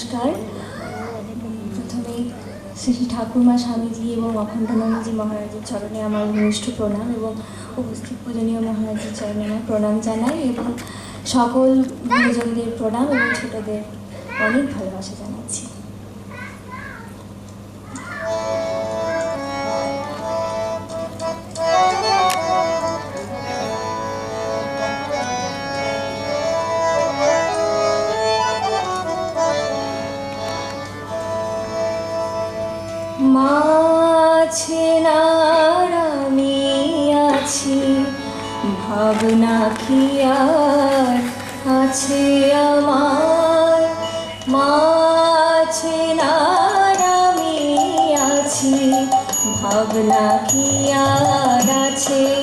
নমস্কার। প্রথমে শ্রী ঠাকুরমা স্বামীজি এবং অখণ্ডনন্দজি মহারাজের চরণে আমার ঘনিষ্ঠ প্রণাম এবং উপস্থিত পূজনীয় মহারাজের চরণে আমার প্রণাম জানাই এবং সকল গুরুজনদের প্রণাম এবং ছোটদের অনেক ভালোবাসা জানাচ্ছি। মাছে আমি আছি, ভাবনা কি আর আছে আমার? মাছে আমি আছি, ভাবনা কি আর আছে?